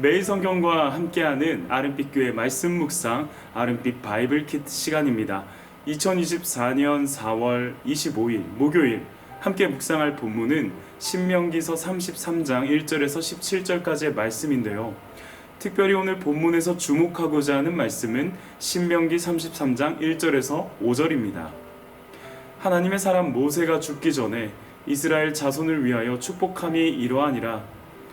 매일 성경과 함께하는 아름빛 교회 말씀 묵상 아름빛 바이블 키트 시간입니다. 2024년 4월 25일 목요일 함께 묵상할 본문은 신명기서 33장 1절에서 17절까지의 말씀인데요. 특별히 오늘 본문에서 주목하고자 하는 말씀은 신명기 33장 1절에서 5절입니다. 하나님의 사람 모세가 죽기 전에 이스라엘 자손을 위하여 축복함이 이러하니라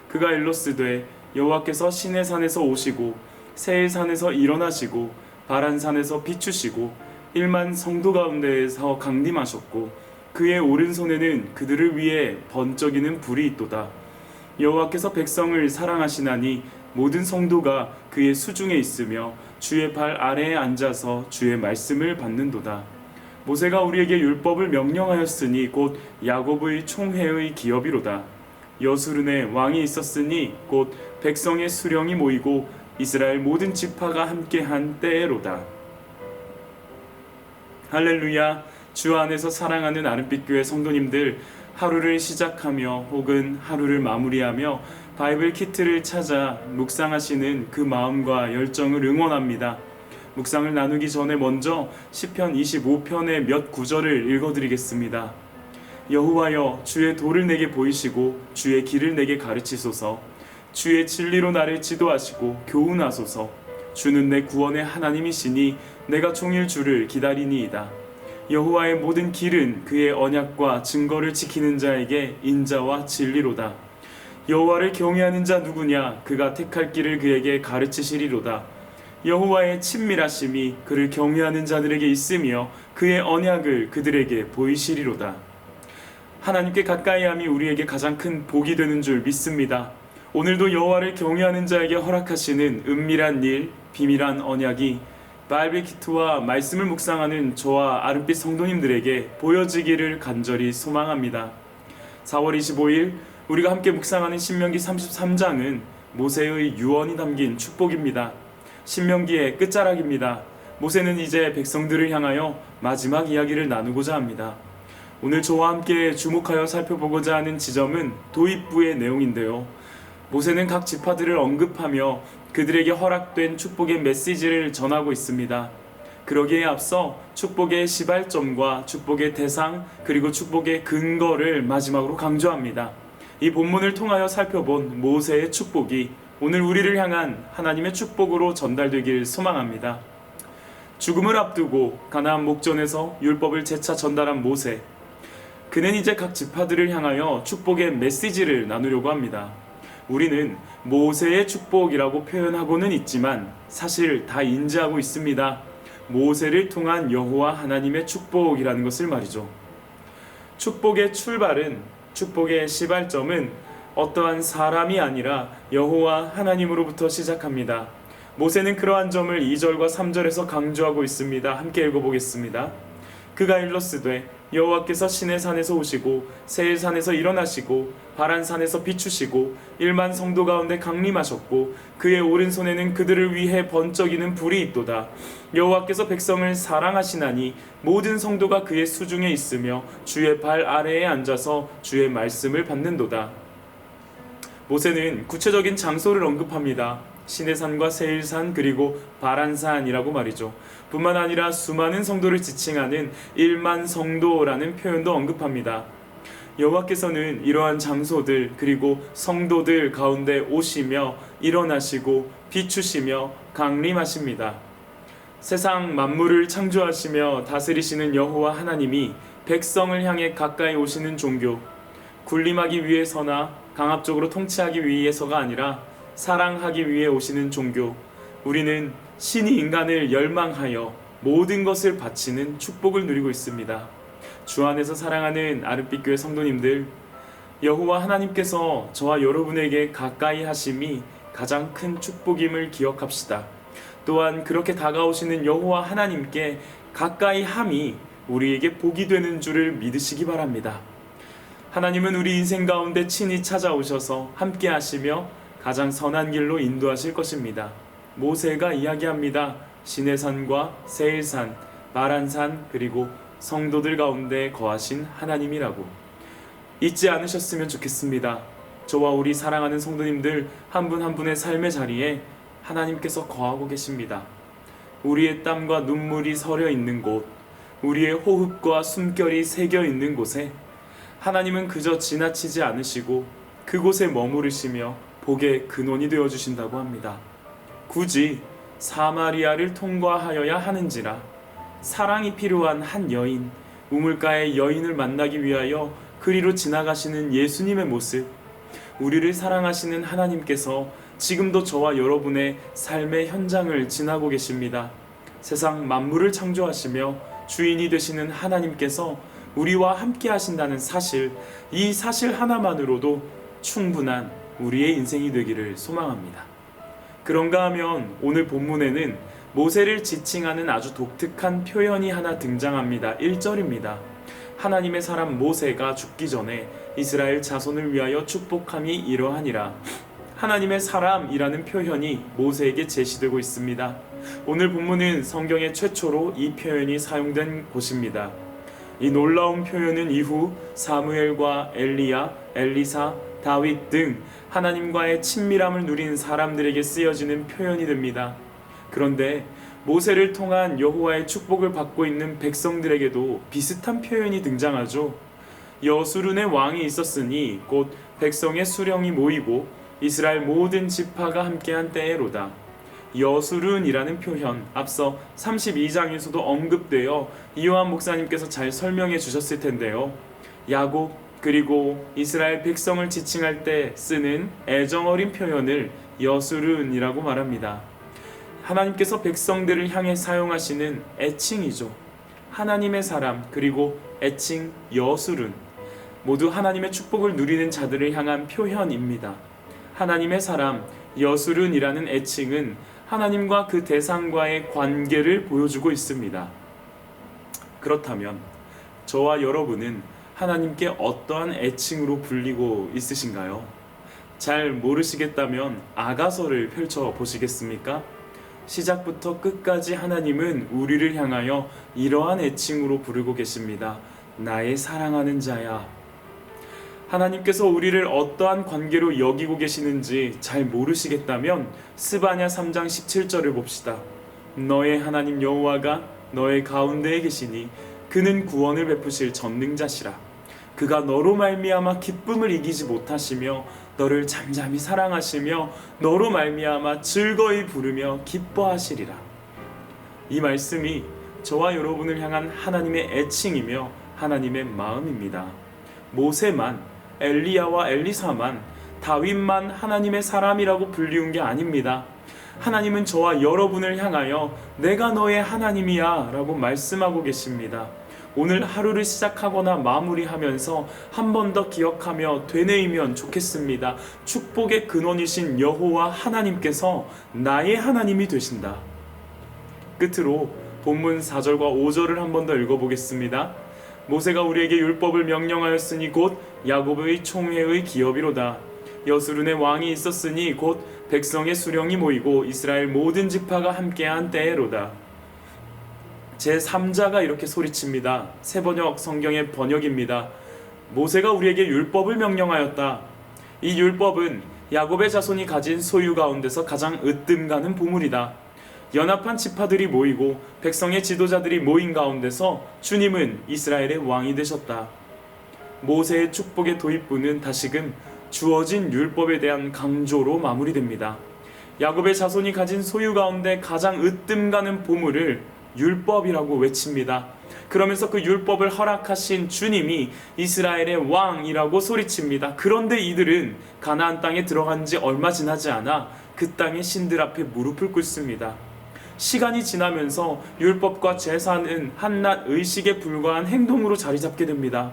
그가 일러스되 여호와께서 시내 산에서 오시고 세일 산에서 일어나시고 바란 산에서 비추시고 일만 성도 가운데에서 강림하셨고 그의 오른손에는 그들을 위해 번쩍이는 불이 있도다 여호와께서 백성을 사랑하시나니 모든 성도가 그의 수중에 있으며 주의 발 아래에 앉아서 주의 말씀을 받는도다 모세가 우리에게 율법을 명령하였으니 곧 야곱의 총회의 기업이로다. 여수른에 왕이 있었으니 곧 백성의 수령이 모이고 이스라엘 모든 지파가 함께한 때에로다. 할렐루야. 주 안에서 사랑하는 아름빛 교회 성도님들 하루를 시작하며 혹은 하루를 마무리하며 바이블 키트를 찾아 묵상하시는 그 마음과 열정을 응원합니다. 묵상을 나누기 전에 먼저 시편 25편의 몇 구절을 읽어 드리겠습니다. 여호와여 주의 도를 내게 보이시고 주의 길을 내게 가르치소서 주의 진리로 나를 지도하시고 교훈하소서 주는 내 구원의 하나님이시니 내가 종일 주를 기다리니이다. 여호와의 모든 길은 그의 언약과 증거를 지키는 자에게 인자와 진리로다. 여호와를 경외하는 자 누구냐 그가 택할 길을 그에게 가르치시리로다. 여호와의 친밀하심이 그를 경외하는 자들에게 있으며 그의 언약을 그들에게 보이시리로다. 하나님께 가까이함이 우리에게 가장 큰 복이 되는 줄 믿습니다. 오늘도 여호와를 경외하는 자에게 허락하시는 은밀한 일, 비밀한 언약이 바이블 키트와 말씀을 묵상하는 저와 아름빛 성도님들에게 보여지기를 간절히 소망합니다. 4월 25일 우리가 함께 묵상하는 신명기 33장은 모세의 유언이 담긴 축복입니다. 신명기의 끝자락입니다. 모세는 이제 백성들을 향하여 마지막 이야기를 나누고자 합니다. 오늘 저와 함께 주목하여 살펴보고자 하는 지점은 도입부의 내용인데요. 모세는 각 지파들을 언급하며 그들에게 허락된 축복의 메시지를 전하고 있습니다. 그러기에 앞서 축복의 시발점과 축복의 대상 그리고 축복의 근거를 마지막으로 강조합니다. 이 본문을 통하여 살펴본 모세의 축복이 오늘 우리를 향한 하나님의 축복으로 전달되길 소망합니다. 죽음을 앞두고 가나안 목전에서 율법을 재차 전달한 모세. 그는 이제 각 지파들을 향하여 축복의 메시지를 나누려고 합니다. 우리는 모세의 축복이라고 표현하고는 있지만 사실 다 인지하고 있습니다. 모세를 통한 여호와 하나님의 축복이라는 것을 말이죠. 축복의 출발은 축복의 시발점은 어떠한 사람이 아니라 여호와 하나님으로부터 시작합니다. 모세는 그러한 점을 2절과 3절에서 강조하고 있습니다. 함께 읽어보겠습니다. 그가 일러스되 여호와께서 시내 산에서 오시고 세일 산에서 일어나시고 바란 산에서 비추시고 일만 성도 가운데 강림하셨고 그의 오른손에는 그들을 위해 번쩍이는 불이 있도다 여호와께서 백성을 사랑하시나니 모든 성도가 그의 수중에 있으며 주의 발 아래에 앉아서 주의 말씀을 받는도다 모세는 구체적인 장소를 언급합니다. 시내산과 세일산 그리고 바란산이라고 말이죠. 뿐만 아니라 수많은 성도를 지칭하는 일만 성도라는 표현도 언급합니다. 여호와께서는 이러한 장소들 그리고 성도들 가운데 오시며 일어나시고 비추시며 강림하십니다. 세상 만물을 창조하시며 다스리시는 여호와 하나님이 백성을 향해 가까이 오시는 종교 군림하기 위해서나 강압적으로 통치하기 위해서가 아니라 사랑하기 위해 오시는 종교. 우리는 신이 인간을 열망하여 모든 것을 바치는 축복을 누리고 있습니다. 주 안에서 사랑하는 아름빛 교회 성도님들, 여호와 하나님께서 저와 여러분에게 가까이 하심이 가장 큰 축복임을 기억합시다. 또한 그렇게 다가오시는 여호와 하나님께 가까이 함이 우리에게 복이 되는 줄을 믿으시기 바랍니다. 하나님은 우리 인생 가운데 친히 찾아오셔서 함께 하시며 가장 선한 길로 인도하실 것입니다. 모세가 이야기합니다. 시내산과 세일산, 바란산 그리고 성도들 가운데 거하신 하나님이라고 잊지 않으셨으면 좋겠습니다. 저와 우리 사랑하는 성도님들 한 분 한 분의 삶의 자리에 하나님께서 거하고 계십니다. 우리의 땀과 눈물이 서려 있는 곳, 우리의 호흡과 숨결이 새겨 있는 곳에 하나님은 그저 지나치지 않으시고 그곳에 머무르시며 복의 근원이 되어 주신다고 합니다. 굳이 사마리아를 통과하여야 하는지라 사랑이 필요한 한 여인, 우물가의 여인을 만나기 위하여 그리로 지나가시는 예수님의 모습, 우리를 사랑하시는 하나님께서 지금도 저와 여러분의 삶의 현장을 지나고 계십니다. 세상 만물을 창조하시며 주인이 되시는 하나님께서 우리와 함께 하신다는 사실, 이 사실 하나만으로도 충분한 우리의 인생이 되기를 소망합니다. 그런가 하면 오늘 본문에는 모세를 지칭하는 아주 독특한 표현이 하나 등장합니다. 1절입니다. 하나님의 사람 모세가 죽기 전에 이스라엘 자손을 위하여 축복함이 이러하니라. 하나님의 사람이라는 표현이 모세에게 제시되고 있습니다. 오늘 본문은 성경의 최초로 이 표현이 사용된 곳입니다. 이 놀라운 표현은 이후 사무엘과 엘리야, 엘리사, 다윗 등 하나님과의 친밀함을 누린 사람들에게 쓰여지는 표현이 됩니다. 그런데 모세를 통한 여호와의 축복을 받고 있는 백성들에게도 비슷한 표현이 등장하죠. 여수룬의 왕이 있었으니 곧 백성의 수령이 모이고 이스라엘 모든 지파가 함께한 때에로다. 여수룬이라는 표현 앞서 32장에서도 언급되어 이요한 목사님께서 잘 설명해 주셨을 텐데요. 야곱 그리고 이스라엘 백성을 지칭할 때 쓰는 애정어린 표현을 여수룬이라고 말합니다. 하나님께서 백성들을 향해 사용하시는 애칭이죠. 하나님의 사람 그리고 애칭 여수룬 모두 하나님의 축복을 누리는 자들을 향한 표현입니다. 하나님의 사람 여수룬이라는 애칭은 하나님과 그 대상과의 관계를 보여주고 있습니다. 그렇다면 저와 여러분은 하나님께 어떠한 애칭으로 불리고 있으신가요? 잘 모르시겠다면 아가서를 펼쳐 보시겠습니까? 시작부터 끝까지 하나님은 우리를 향하여 이러한 애칭으로 부르고 계십니다. 나의 사랑하는 자야. 하나님께서 우리를 어떠한 관계로 여기고 계시는지 잘 모르시겠다면 스바냐 3장 17절을 봅시다. 너의 하나님 여호와가 너의 가운데에 계시니 그는 구원을 베푸실 전능자시라. 그가 너로 말미암아 기쁨을 이기지 못하시며 너를 잠잠히 사랑하시며 너로 말미암아 즐거이 부르며 기뻐하시리라. 이 말씀이 저와 여러분을 향한 하나님의 애칭이며 하나님의 마음입니다. 모세만 엘리야와 엘리사만 다윗만 하나님의 사람이라고 불리운 게 아닙니다. 하나님은 저와 여러분을 향하여 내가 너의 하나님이야 라고 말씀하고 계십니다. 오늘 하루를 시작하거나 마무리하면서 한 번 더 기억하며 되뇌이면 좋겠습니다. 축복의 근원이신 여호와 하나님께서 나의 하나님이 되신다. 끝으로 본문 4절과 5절을 한 번 더 읽어보겠습니다. 모세가 우리에게 율법을 명령하였으니 곧 야곱의 총회의 기업이로다. 여수룬의 왕이 있었으니 곧 백성의 수령이 모이고 이스라엘 모든 지파가 함께한 때에로다. 제 3자가 이렇게 소리칩니다. 새 번역 성경의 번역입니다. 모세가 우리에게 율법을 명령하였다. 이 율법은 야곱의 자손이 가진 소유 가운데서 가장 으뜸 가는 보물이다. 연합한 지파들이 모이고 백성의 지도자들이 모인 가운데서 주님은 이스라엘의 왕이 되셨다. 모세의 축복의 도입부는 다시금 주어진 율법에 대한 강조로 마무리됩니다. 야곱의 자손이 가진 소유 가운데 가장 으뜸 가는 보물을 율법이라고 외칩니다. 그러면서 그 율법을 허락하신 주님이 이스라엘의 왕이라고 소리칩니다. 그런데 이들은 가나안 땅에 들어간 지 얼마 지나지 않아 그 땅의 신들 앞에 무릎을 꿇습니다. 시간이 지나면서 율법과 제사는 한낱 의식에 불과한 행동으로 자리 잡게 됩니다.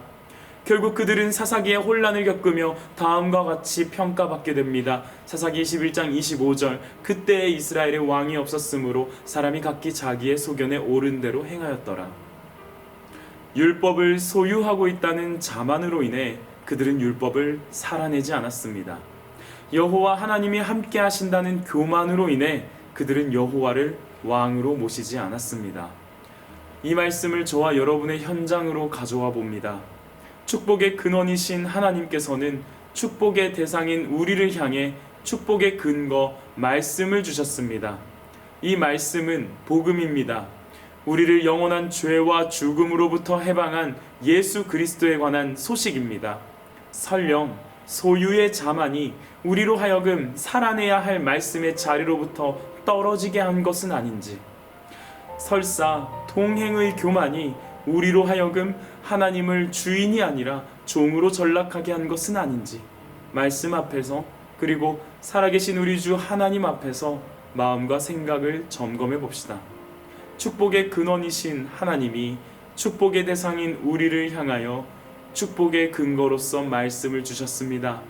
결국 그들은 사사기의 혼란을 겪으며 다음과 같이 평가받게 됩니다. 사사기 21장 25절 그때에 이스라엘의 왕이 없었으므로 사람이 각기 자기의 소견에 옳은 대로 행하였더라. 율법을 소유하고 있다는 자만으로 인해 그들은 율법을 살아내지 않았습니다. 여호와 하나님이 함께 하신다는 교만으로 인해 그들은 여호와를 왕으로 모시지 않았습니다. 이 말씀을 저와 여러분의 현장으로 가져와 봅니다. 축복의 근원이신 하나님께서는 축복의 대상인 우리를 향해 축복의 근거 말씀을 주셨습니다. 이 말씀은 복음입니다. 우리를 영원한 죄와 죽음으로부터 해방한 예수 그리스도에 관한 소식입니다. 설령 소유의 자만이 우리로 하여금 살아내야 할 말씀의 자리로부터 떨어지게 한 것은 아닌지, 설사 동행의 교만이 우리로 하여금 하나님을 주인이 아니라 종으로 전락하게 한 것은 아닌지, 말씀 앞에서 그리고 살아계신 우리 주 하나님 앞에서 마음과 생각을 점검해 봅시다. 축복의 근원이신 하나님이 축복의 대상인 우리를 향하여 축복의 근거로서 말씀을 주셨습니다.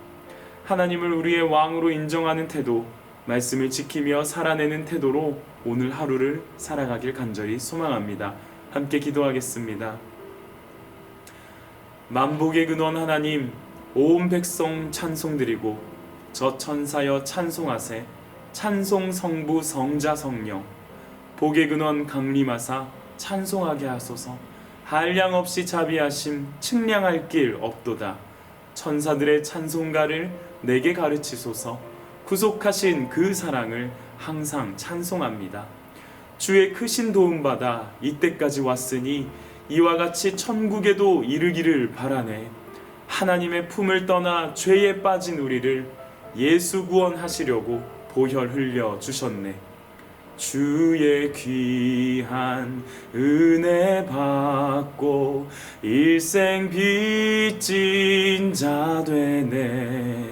하나님을 우리의 왕으로 인정하는 태도, 말씀을 지키며 살아내는 태도로 오늘 하루를 살아가길 간절히 소망합니다. 함께 기도하겠습니다. 만복의 근원 하나님, 온 백성 찬송드리고 저 천사여 찬송하세. 찬송 성부 성자 성령 복의 근원 강림하사 찬송하게 하소서. 한량 없이 자비하심 측량할 길 없도다. 천사들의 찬송가를 내게 가르치소서. 구속하신 그 사랑을 항상 찬송합니다 주의 크신 도움받아 이때까지 왔으니 이와 같이 천국에도 이르기를 바라네 하나님의 품을 떠나 죄에 빠진 우리를 예수 구원하시려고 보혈 흘려 주셨네. 주의 귀한 은혜 받고 일생 빚진 자 되네.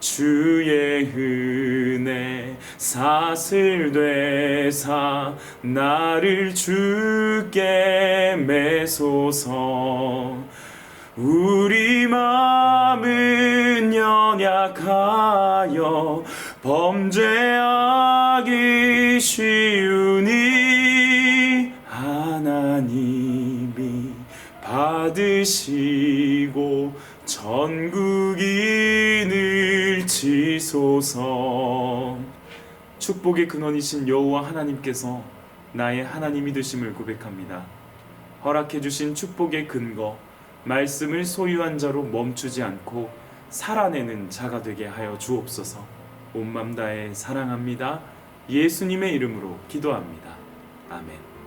주의 은혜 사슬 되사 나를 주께 매소서. 우리 마음은 연약하여 범죄하기 쉬우니 하나님이 받으시고 전국인을 지소서 축복의 근원이신 여호와 하나님께서 나의 하나님이 되심을 고백합니다. 허락해 주신 축복의 근거 말씀을 소유한 자로 멈추지 않고 살아내는 자가 되게 하여 주옵소서. 온맘 다해 사랑합니다. 예수님의 이름으로 기도합니다. 아멘.